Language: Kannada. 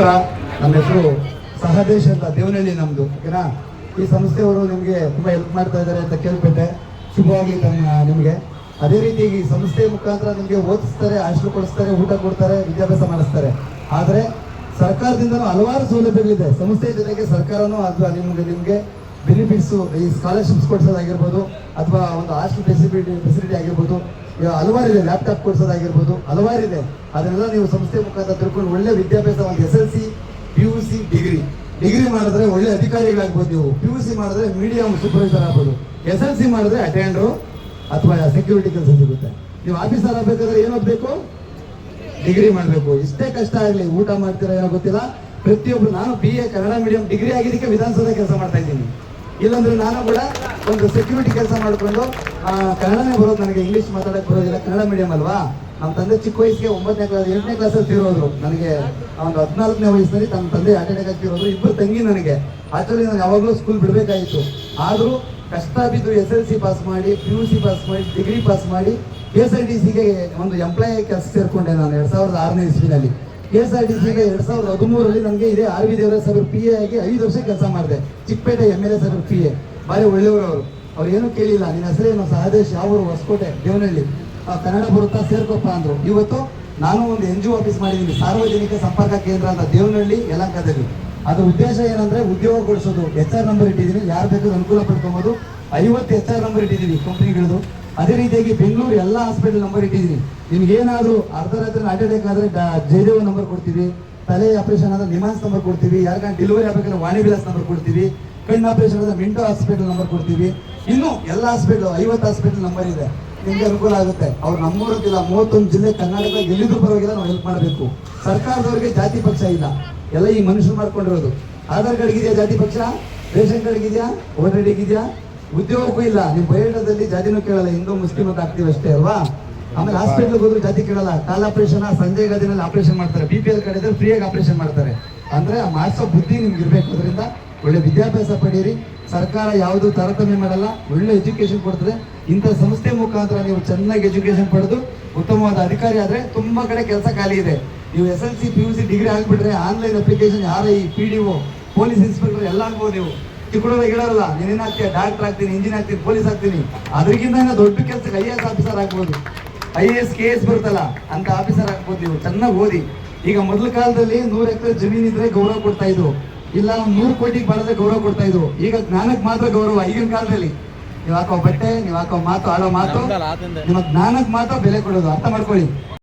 ನಮ್ಮ ಹೆಸರು ಸಹದೇಶ್ ಅಂತ ದೇವನಹಳ್ಳಿ ನಮ್ದು, ಓಕೆನಾ? ಈ ಸಂಸ್ಥೆಯವರು ನಿಮಗೆ ತುಂಬಾ ಹೆಲ್ಪ್ ಮಾಡ್ತಾ ಇದ್ದಾರೆ ಅಂತ ಕೇಳ್ಪಟ್ಟೆ. ಶುಭವಾಗಿ ತಮ್ಮ, ನಿಮಗೆ. ಅದೇ ರೀತಿ ಈ ಸಂಸ್ಥೆ ಮುಖಾಂತರ ನಿಮಗೆ ಓದಿಸ್ತಾರೆ ಹಾಸ್ಟೆಲ್ ಕೊಡಿಸ್ತಾರೆ, ಊಟ ಕೊಡ್ತಾರೆ, ವಿದ್ಯಾಭ್ಯಾಸ ಮಾಡಿಸ್ತಾರೆ. ಆದರೆ ಸರ್ಕಾರದಿಂದಲೂ ಹಲವಾರು ಸೌಲಭ್ಯಗಳಿದೆ. ಸಂಸ್ಥೆ ಜೊತೆಗೆ ಸರ್ಕಾರನೂ ಅದು ನಿಮ್ಗೆ, ನಿಮಗೆ ಬೆನಿಫಿಟ್ಸ್ ಈ ಸ್ಕಾಲರ್ಶಿಪ್ಸ್ ಕೊಡಿಸೋದಾಗಿರ್ಬೋದು, ಅಥವಾ ಒಂದು ಹಾಸ್ಟೆಲ್ ಫೆಸಿಲಿಟಿ ಫೆಸಿಲಿಟಿ ಆಗಿರ್ಬೋದು ಹಲವಾರು ಇದೆ ಲ್ಯಾಪ್ಟಾಪ್ ಕೊಡಿಸೋದಾಗಿರ್ಬೋದು, ಹಲವಾರು ಇದೆ. ಅದನ್ನೆಲ್ಲ ನೀವು ಸಂಸ್ಥೆ ಮುಖಾಂತರ ತಿಳ್ಕೊಂಡು ಒಳ್ಳೆ ವಿದ್ಯಾಭ್ಯಾಸ, ಒಂದು S L C P U C degree degree ಮಾಡಿದ್ರೆ ಒಳ್ಳೆ ಅಧಿಕಾರಿಗಳಾಗ್ಬೋದು ನೀವು. ಪಿ ಯು ಸಿ ಮಾಡಿದ್ರೆ ಮೀಡಿಯಂ ಸೂಪರ್ವೈಸರ್ ಆಗ್ಬೋದು. ಎಸ್ ಎಲ್ ಸಿ ಮಾಡಿದ್ರೆ ಅಟೆಂಡ್ರು ಅಥವಾ ಸೆಕ್ಯೂರಿಟಿ ಕೆಲಸ ಸಿಗುತ್ತೆ. ನೀವು ಆಫೀಸರ್ ಆಗಬೇಕಾದ್ರೆ ಏನು ಓದ್ಬೇಕು? ಡಿಗ್ರಿ ಮಾಡಬೇಕು. ಇಷ್ಟೇ ಕಷ್ಟ ಆಗಲಿ, ಊಟ ಮಾಡ್ತೀರಾ ಏನೋ ಗೊತ್ತಿಲ್ಲ. ಪ್ರತಿಯೊಬ್ರು, ನಾನು B A Kannada medium degree ಆಗಿದ್ದಕ್ಕೆ ವಿಧಾನಸೌಧ ಕೆಲಸ ಮಾಡ್ತಾ ಇದ್ದೀನಿ. ಇಲ್ಲಾಂದ್ರೆ ನಾನು ಕೂಡ ಒಂದು ಸೆಕ್ಯೂರಿಟಿ ಕೆಲಸ ಮಾಡಿಕೊಂಡು ಕನ್ನಡನೇ ಬರೋದು ನನಗೆ ಇಂಗ್ಲೀಷ್ ಮಾತಾಡಕ್ ಬರೋದಿಲ್ಲ, ಕನ್ನಡ ಮೀಡಿಯಂ ಅಲ್ವಾ? ನಮ್ಮ ತಂದೆ ಚಿಕ್ಕ ವಯಸ್ಸಿಗೆ ಒಂಬತ್ತನೇ ಕ್ಲಾಸ್ ಎಂಟನೇ ಕ್ಲಾಸಲ್ಲಿ ತೀರೋದ್ರು ನನಗೆ ಒಂದು ಹದಿನಾಲ್ಕನೇ ವಯಸ್ಸಿನಲ್ಲಿ ತಮ್ಮ ತಂದೆ ಅಟೆಂಡ್ ಆಗ್ತಿರೋದು ಇಬ್ಬರು ತಂಗಿ ನನಗೆ. ಆಕ್ಚುಲಿ ನಾನು ಯಾವಾಗಲೂ ಸ್ಕೂಲ್ ಬಿಡಬೇಕಾಗಿತ್ತು. ಆದರೂ ಕಷ್ಟ ಬಿದ್ದು ಎಸ್ ಎಲ್ ಸಿ ಪಾಸ್ ಮಾಡಿ ಪಿ ಯು ಸಿ ಪಾಸ್ ಮಾಡಿ ಡಿಗ್ರಿ ಪಾಸ್ ಮಾಡಿ ಕೆ ಎಸ್ ಐ ಟಿ ಸಿಗೆ ಒಂದು ಎಂಪ್ಲಾಯಿ ಕೆಲಸ ಸೇರಿಕೊಂಡೆ ನಾನು ಎರಡು ಸಾವಿರದ ಆರನೇ ಇಸ್ವಿನಲ್ಲಿ. ಕೆ ಎಸ್ ಆರ್ ಟಿ ಸಿಗೆ ಎರಡ್ ಸಾವಿರದ ಹದಿಮೂರರಲ್ಲಿ ನನಗೆ ಇದೆ ಆರ್ ವಿ ದೇವರ ಸರ್ ಪಿ ಎ ಆಗಿ ಐದು ವರ್ಷ ಕೆಲಸ ಮಾಡಿದೆ. Chickpet M L A sir P A ಭಾರಿ ಒಳ್ಳೆಯವರು ಅವರು. ಅವ್ರು ಏನೂ ಕೇಳಿಲ್ಲ. ನಿನ್ನ ಹೆಸರೇನು ಸಹದೇಶ್ ಅವರು ಹೊಸಕೋಟೆ, ದೇವನಹಳ್ಳಿ. ಕನ್ನಡ ಬರುತ್ತಾ? ಸೇರ್ಕೊಪ್ಪ ಅಂದರು. ಇವತ್ತು ನಾನು ಒಂದು ಎನ್ ಜಿ ಆಫೀಸ್ ಮಾಡಿದ್ದೀನಿ ಸಾರ್ವಜನಿಕ ಸಂಪರ್ಕ ಕೇಂದ್ರ ಅಂತ ದೇವನಹಳ್ಳಿ ಯಲಂಕದಲ್ಲಿ ಅದ್ರ ಉದ್ದೇಶ ಏನಂದ್ರೆ ಉದ್ಯೋಗ ಕೊಡಿಸೋದು ಎಚ್ ಆರ್ ನಂಬರ್ ಇಟ್ಟಿದ್ದೀನಿ ಯಾರು ಬೇಕಾದ್ರೂ ಅನುಕೂಲ ಪಡ್ಕೊಬೋದು. ಐವತ್ತು ಎಚ್ ಆರ್ ನಂಬರ್ ಇಟ್ಟಿದ್ದೀನಿ ಕಂಪ್ನಿಗಳದು ಅದೇ ರೀತಿಯಾಗಿ ಬೆಂಗಳೂರು ಎಲ್ಲ ಹಾಸ್ಪಿಟಲ್ ನಂಬರ್ ಇಟ್ಟಿದ್ದೀನಿ. ನಿಮ್ಗೆ ಏನಾದರೂ ಅರ್ಧ ರಾತ್ರಿ ಹಾರ್ಟ್ ಅಟ್ಯಾಕ್ ಆದ್ರೆ ಜಯದೇವ ನಂಬರ್ ಕೊಡ್ತೀವಿ, ತಲೆ ಆಪರೇಷನ್ ಆದ್ರೆ ನಿಮಾನ್ಸ್ ನಂಬರ್ ಕೊಡ್ತೀವಿ ಯಾರಿಗಾನ ಡೆಲಿವರಿ ಆಗಬೇಕಂದ್ರೆ ವಾಣಿ ವಿಲಾಸ್ ನಂಬರ್ ಕೊಡ್ತೀವಿ, ಕಣ್ಣು ಆಪರೇಷನ್ ಆದ್ರೆ ಮಿಂಟೋ ಹಾಸ್ಪಿಟಲ್ ನಂಬರ್ ಕೊಡ್ತೀವಿ. ಇನ್ನು ಎಲ್ಲ ಹಾಸ್ಪಿಟಲ್ ಐವತ್ತು ಹಾಸ್ಪಿಟಲ್ ನಂಬರ್ ಇದೆ. ನಿಮಗೆ ಅನುಕೂಲ ಆಗುತ್ತೆ. ಅವ್ರು ನಮ್ಮೂರಕ್ಕಿಲ್ಲ ಮೂವತ್ತೊಂದು ಜಿಲ್ಲೆ ಕರ್ನಾಟಕ, ಎಲ್ಲಿದ್ರು ಪರವಾಗಿಲ್ಲ, ನಾವು ಹೆಲ್ಪ್ ಮಾಡಬೇಕು. ಸರ್ಕಾರದವ್ರಿಗೆ ಜಾತಿ ಪಕ್ಷ ಇಲ್ಲ. ಎಲ್ಲ ಈ ಮನುಷ್ಯರು ಮಾಡ್ಕೊಂಡಿರೋದು. ಆಧಾರ್ ಕಾರ್ಡ್ ಇದೆಯಾ ಜಾತಿ ಪಕ್ಷ? ರೇಷನ್ ಕಾರ್ಡ್ ಇದೆಯಾ ಓಟರ್ ಐಡಿ ಇದೆಯಾ ಉದ್ಯೋಗಕ್ಕೂ ಇಲ್ಲ ನೀವು ಬಯೋಡಾದಲ್ಲಿ ಜಾತಿನೂ ಕೇಳಲ್ಲ ಹಿಂದೂ ಮುಸ್ಲಿಂ ಅಂತ ಆಗ್ತೀವಿ ಅಷ್ಟೇ ಅಲ್ವಾ? ಆಮೇಲೆ ಹಾಸ್ಪಿಟಲ್ ಹೋದ್ರೆ ಜಾತಿ ಕೇಳಲ್ಲ ಕಾಲ್ ಆಪರೇಷನ್ ಸಂಜೆ ಗದಿನಲ್ಲಿ ಆಪರೇಷನ್ ಮಾಡ್ತಾರೆ ಬಿ ಪಿ ಎಲ್ ಕಡೆ ಫ್ರೀಯಾಗಿ ಆಪರೇಷನ್ ಮಾಡ್ತಾರೆ. ಅಂದ್ರೆ ಆ ಮಾಡಿಸೋ ಬುದ್ಧಿ ನಿಮ್ಗೆ ಇರ್ಬೇಕು ಅದರಿಂದ ಒಳ್ಳೆ ವಿದ್ಯಾಭ್ಯಾಸ ಪಡೀರಿ. ಸರ್ಕಾರ ಯಾವುದು ತಾರತಮ್ಯ ಮಾಡಲ್ಲ ಒಳ್ಳೆ ಎಜುಕೇಶನ್ ಕೊಡ್ತದೆ. ಇಂಥ ಸಂಸ್ಥೆ ಮುಖಾಂತರ ನೀವು ಚೆನ್ನಾಗಿ ಎಜುಕೇಶನ್ ಪಡೆದು ಉತ್ತಮವಾದ ಅಧಿಕಾರಿ ಆದ್ರೆ ತುಂಬಾ ಕಡೆ ಕೆಲಸ ಖಾಲಿ ಇದೆ. ನೀವು S L C P U C degree ಆಗಿಬಿಟ್ರೆ ಆನ್ಲೈನ್ ಅಪ್ಲಿಕೇಶನ್ ಯಾರ ಈ P D O police inspector ಎಲ್ಲ ಆಗ್ಬೋದು ನೀವು. ಚಿಕ್ಕಡೋದಾಗ ಹೇಳಲ್ಲ ನೀನೇನ್ ಆಗ್ತೀಯ? ಡಾಕ್ಟರ್ ಆಗ್ತೀನಿ ಇಂಜಿನ್ ಆಗ್ತೀನಿ ಪೊಲೀಸ್ ಆಗ್ತೀನಿ. ಅದಕ್ಕಿಂತ ದೊಡ್ಡ ಕೆಲಸಕ್ಕೆ ಐ ಎಸ್ ಆಫೀಸರ್ ಆಗ್ಬೋದು. ಐ ಎಸ್ ಕೆ ಎಸ್ ಬರುತ್ತಲ್ಲ ಅಂತ ಆಫೀಸರ್ ಆಗ್ಬೋದು ನೀವು. ಚೆನ್ನಾಗಿ ಓದಿ. ಈಗ ಮೊದಲ ಕಾಲದಲ್ಲಿ ನೂರು ಎಕರೆ ಜಮೀನ್ ಇದ್ರೆ ಗೌರವ ಕೊಡ್ತಾ ಇದ್ರು. ಇಲ್ಲ ಒಂದ್ ನೂರು ಕೋಟಿಗೆ ಬರದೆ ಗೌರವ ಕೊಡ್ತಾ ಇದ್ರು. ಈಗ ಜ್ಞಾನಕ್ಕೆ ಮಾತ್ರ ಗೌರವ ಈಗಿನ ಕಾಲದಲ್ಲಿ. ನೀವು ಹಾಕೋ ಬಟ್ಟೆ ನೀವು ಹಾಕೋ ಮಾತು ಆಡೋ ಮಾತು ನಿಮ್ಮ ಜ್ಞಾನಕ್ಕೆ ಮಾತ್ರ ಬೆಲೆ ಕೊಡೋದು. ಅರ್ಥ ಮಾಡ್ಕೊಳ್ಳಿ.